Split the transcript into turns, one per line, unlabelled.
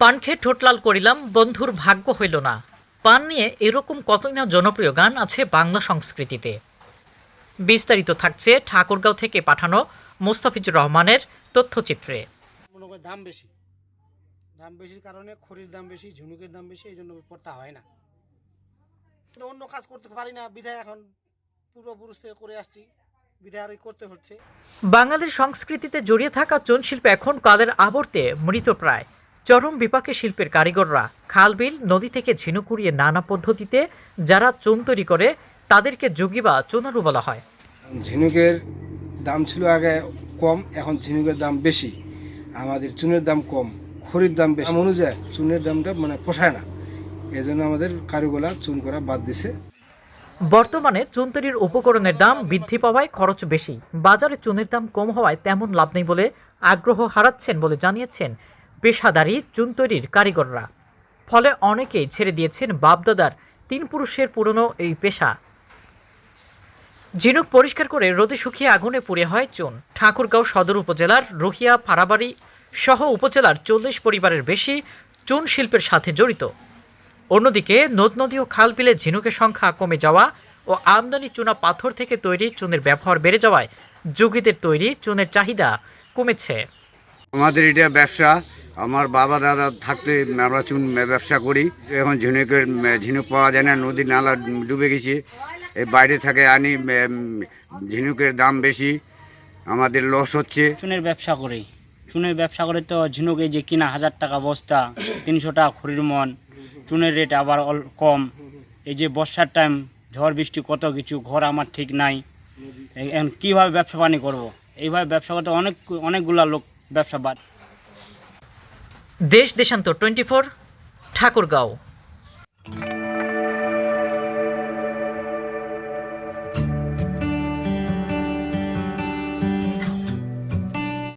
পান খেয়ে ঠোঁটলাল করিলাম, বন্ধুর ভাগ্য হইল না। পান নিয়ে এরকম কতই না জনপ্রিয় গান আছে বাংলা সংস্কৃতিতে। বিস্তারিত থাকছে ঠাকুরগাঁও থেকে পাঠানো মুস্তাফিজুর রহমানের তথ্যচিত্রে।
দাম বেশি। দাম বেশির কারণে খড়ির দাম বেশি, ঝুনুকের দাম বেশি, এই জন্য হয় না। অন্য কাজ করতে পারি না, বিধায় এখন পূর্বপুরুষ থেকে করে আসছি। বিধায় করতে হচ্ছে।
বাঙালির সংস্কৃতিতে জড়িয়ে থাকা চুন শিল্প এখন কাদের আবর্তে মৃতপ্রায় চরম বিপাকে শিল্পের কারিগররা খালবিল নদী থেকে ঝিনুক কুড়িয়ে নানা পদ্ধতিতে যারা চুন তৈরি করে তাদেরকে যুগি বা চুনারু বলা হয়।
ঝিনুকের দাম ছিল আগে কম এখন ঝিনুকের দাম বেশি। আমাদের চুনের দাম কম খড়ির দাম বেশি। অনুযায়ী চুনের দামটা মানে পোষায় না। এই জন্য আমাদের কারিগোলা চুন করা বাদ দিছে।
বর্তমানে চুন তৈরির উপকরণের দাম বৃদ্ধি পাওয়ায় খরচ বেশি। বাজারে চুনের দাম কম হওয়ায় তেমন লাভ নেই বলে আগ্রহ হারাচ্ছেন বলে জানিয়েছেন পেশাদারী চুন তৈরির কারিগররা। ফলে অনেকেই ছেড়ে দিয়েছেন বাপদাদার তিন পুরুষের পুরনো এই পেশা। ঝিনুক পরিষ্কার করে রোদে শুকিয়ে আগুনে পুড়ে হয় চুন। ঠাকুরগাঁও সদর উপজেলার রুহিয়া ফাড়াবাড়ি সহ উপজেলার চল্লিশ পরিবারের বেশি চুন শিল্পের সাথে জড়িত। অন্যদিকে নদ, নদী ও খাল বিলে ঝিনুকের সংখ্যা কমে যাওয়া ও আমদানি চুনা পাথর থেকে তৈরি চুনের ব্যবহার বেড়ে যাওয়ায় যুগীদের তৈরি চুনের চাহিদা কমেছে।
আমাদের এটা ব্যবসা। আমার বাবা দাদা থাকতে আমরা চুন ব্যবসা করি। এখন ঝিনুকের ঝিনুক পাওয়া যায় না নদী নালা ডুবে গেছে। এই বাইরে থেকে আনি ঝিনুকের দাম বেশি। আমাদের লস হচ্ছে।
চুনের ব্যবসা করি। চুনের ব্যবসা করে তো ঝিনুক এই যে কিনা হাজার টাকা বস্তা তিনশো টাকা খড়ির মন। চুনের রেট আবার অল- কম। এই যে বর্ষার টাইম ঝড়, বৃষ্টি, কত কিছু, ঘর আমার ঠিক নাই। এখন কীভাবে ব্যবসা বাণী করব? এইভাবে ব্যবসা করতে অনেক, অনেকগুলা লোক ব্যবসা বাদ।
দেশ দেশান্তর টোয়েন্টি ফোর, ঠাকুরগাঁও।